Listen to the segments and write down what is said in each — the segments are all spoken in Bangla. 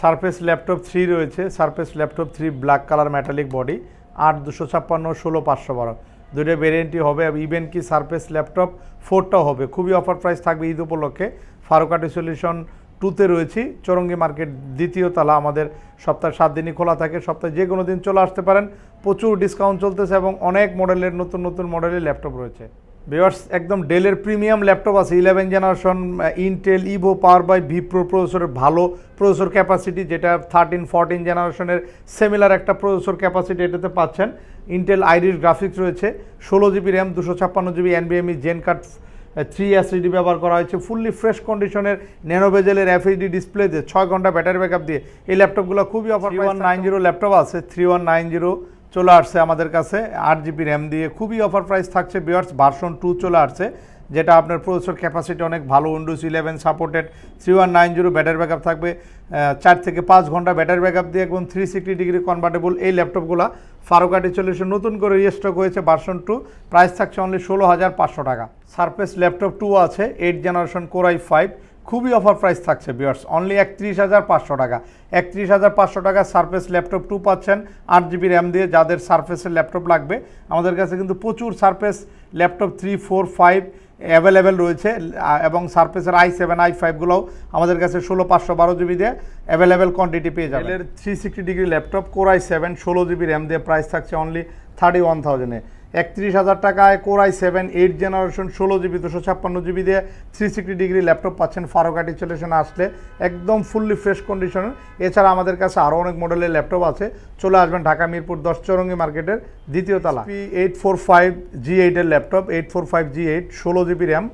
সারফেস ল্যাপটপ থ্রি রয়েছে, Surface laptop three black colour metallic body আট দুশো ছাপ্পান্ন, ষোলো পাঁচশো বারো। দুটো ভেরিয়েন্টই হবে ইভেন কি সারফেস ল্যাপটপ ফোরটাও হবে। খুবই অফার প্রাইস থাকবে ঈদ উপলক্ষে। ফারুকাটি সলিউশন টুতে রয়েছি। চৌরঙ্গি মার্কেট দ্বিতীয় তালা আমাদের সপ্তাহে সাত দিনই খোলা থাকে। সপ্তাহে যে কোনো দিন চলে আসতে পারেন। প্রচুর ডিসকাউন্ট চলতেছে এবং অনেক মডেলের নতুন নতুন মডেলের ল্যাপটপ রয়েছে। ভিওয়ার্স একদম ডেলের প্রিমিয়াম ল্যাপটপ আছে। Eleven generation Intel Evo power by V pro প্রসেসরের ভালো প্রসেসর ক্যাপাসিটি যেটা থার্টিন ফোরটিন জেনারেশনের সেমিলার একটা প্রসেসর ক্যাপাসিটি এটাতে পাচ্ছেন। ইন্টেল আইরিস গ্রাফিক্স রয়েছে ষোলো জিবি র্যাম দুশো ছাপ্পান্ন জিবি এনবিএমই জেন কার্ড থ্রি এসএসডি ব্যবহার করা হয়েছে। ফুললি ফ্রেশ কন্ডিশনের ন্যানোভেজেলের এফএইচডি ডিসপ্লে দিয়ে ছয় ঘণ্টা ব্যাটারি ব্যাকআপ দিয়ে। এই ল্যাপটপগুলো খুবই offer one nine zero laptop আছে থ্রি ওয়ান নাইন জিরো চলে আসছে আমাদের কাছে। আট জিবি র্যাম দিয়ে খুবই অফার প্রাইস থাকছে বিয়ার্স ভার্সন টু চলে আসছে, যেটা আপনার প্রসেসর ক্যাপাসিটি অনেক ভালো Windows eleven supported three one nine zero battery backup থাকবে চার থেকে পাঁচ ঘণ্টা ব্যাটারি ব্যাকআপ দিয়ে এবং থ্রি সিক্সটি ডিগ্রি কনভার্টেবল এই ল্যাপটপগুলো ফারুকাটি সলিউশন নতুন করে রিস্টক হয়েছে ভার্সন টু প্রাইস থাকছে অনলি ষোলো হাজার পাঁচশো টাকা। সারফেস ল্যাপটপ টু আছে eight generation core i five খুবই অফার প্রাইস থাকছে বিয়ার্স অনলি একত্রিশ হাজার পাঁচশো টাকা। একত্রিশ হাজার পাঁচশো টাকা সারফেস ল্যাপটপ টু পাচ্ছেন, আট জিবি র্যাম দিয়ে যাদের সারফেসের ল্যাপটপ লাগবে, আমাদের কাছে কিন্তু প্রচুর Surface laptop three four five available রয়েছে এবং সারফেসের আই সেভেন আই ফাইভগুলোও আমাদের কাছে ষোলো, পাঁচশো, বারো জিবি দিয়ে অ্যাভেলেবেল কোয়ান্টিটি পেয়ে এর three sixty degree laptop core i seven ষোলো জিবি র্যাম দিয়ে প্রাইস থাকছে অনলি থার্টি ওয়ান থাউজেন্ডে একত্রিশ হাজার টাকায় core i seven, eight generation, ষোলো জিবি, দুশো ছাপ্পান্ন জিবি দিয়ে থ্রি সিক্সটি ডিগ্রি ল্যাপটপ পাচ্ছেন ফারোকাটি সলিউশনে আসলে। একদম ফুললি ফ্রেশ কন্ডিশনের এছাড়া আমাদের কাছে আরও অনেক মডেলের ল্যাপটপ আছে। চলে আসবেন ঢাকা মিরপুর দশ চৌরঙ্গি মার্কেটের দ্বিতীয় তালা। এইট ফোর ফাইভ জি এইটের laptop eight four five G eight ষোলো জিবি র্যাম,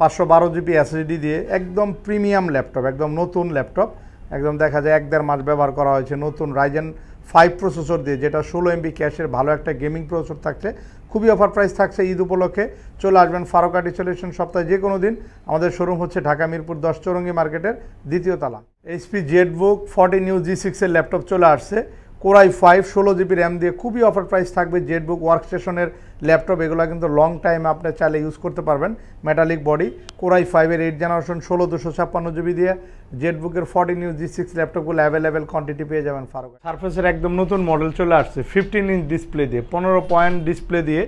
পাঁচশো বারো জিবি এসএসডি দিয়ে একদম প্রিমিয়াম ল্যাপটপ, একদম নতুন ল্যাপটপ। একদম দেখা যায় এক দেড় মাস ব্যবহার করা হয়েছে নতুন রাইজেন ফাইভ প্রসেসর দিয়ে, যেটা ষোলো এমবি ক্যাশের ভালো একটা গেমিং প্রসেসর থাকছে। খুবই অফার প্রাইস থাকছে ঈদ উপলক্ষে। চলে আসবেন ফারোকাটি সলিউশন সপ্তাহে যে কোনো দিন। আমাদের শোরুম হচ্ছে ঢাকা মিরপুর দশ চৌরঙ্গি মার্কেটের দ্বিতীয় তালা। HP Z book forty new G সিক্সের ল্যাপটপ চলে আসছে। কোরাই ফাইভ ষোলো জিবি র্যাম দিয়ে খুবই অফার প্রাইস থাকবে জেটবুক ওয়ার্ক স্টেশনের ল্যাপটপ এগুলো কিন্তু লং টাইম আপনি চাইলে ইউজ করতে পারবেন মেটালিক বডি কোরাই ফাইভের এইট জেনারেশন ষোলো, দুশো ছাপ্পান্ন জিবি দিয়ে জেটবুকের ফর্টি নিউ জি সিক্স ল্যাপটপগুলো অ্যাভেলেবেল কোয়ান্টিটি পেয়ে যাবেন ফারুক। সার্ফেসের একদম নতুন মডেল চলে আসছে ফিফটিন ইঞ্চ ডিসপ্লে দিয়ে, পনেরো পয়েন্ট ডিসপ্লে দিয়ে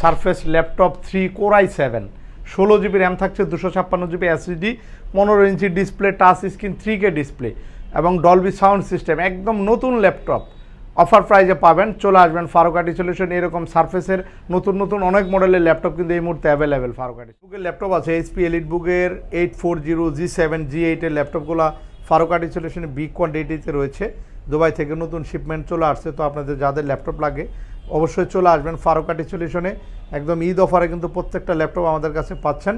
surface laptop three core i seven ষোলো জিবি র্যাম থাকছে, দুশো ছাপ্পান্ন জিবি এসএসডি পনেরো ইঞ্চি display touch screen three K display এবং ডলবি সাউন্ড সিস্টেম একদম নতুন ল্যাপটপ অফার প্রাইজে পাবেন, চলে আসবেন ফারুকাটি সলিউশন এরকম সার্ফেসের নতুন নতুন অনেক মডেলের ল্যাপটপ কিন্তু এই মুহূর্তে অ্যাভেলেবেল ফারুকাটি বুকের ল্যাপটপ আছে এইচপি এলিট বুকের eight four zero G seven G এইটের ল্যাপটপগুলো ফারুকাটি সলিউশনে বিগ কোয়ান্টিটিতে রয়েছে। দুবাই থেকে নতুন শিপমেন্ট চলে আসছে, তো আপনাদের যাদের ল্যাপটপ লাগে, অবশ্যই চলে আসবেন ফারুকাটি সলিউশনে একদম ঈদ অফারে কিন্তু প্রত্যেকটা ল্যাপটপ আমাদের কাছে পাচ্ছেন।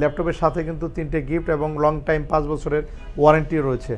ল্যাপটপের সাথে কিন্তু তিনটে গিফট এবং লং টাইম পাঁচ বছরের ওয়ারেন্টি রয়েছে।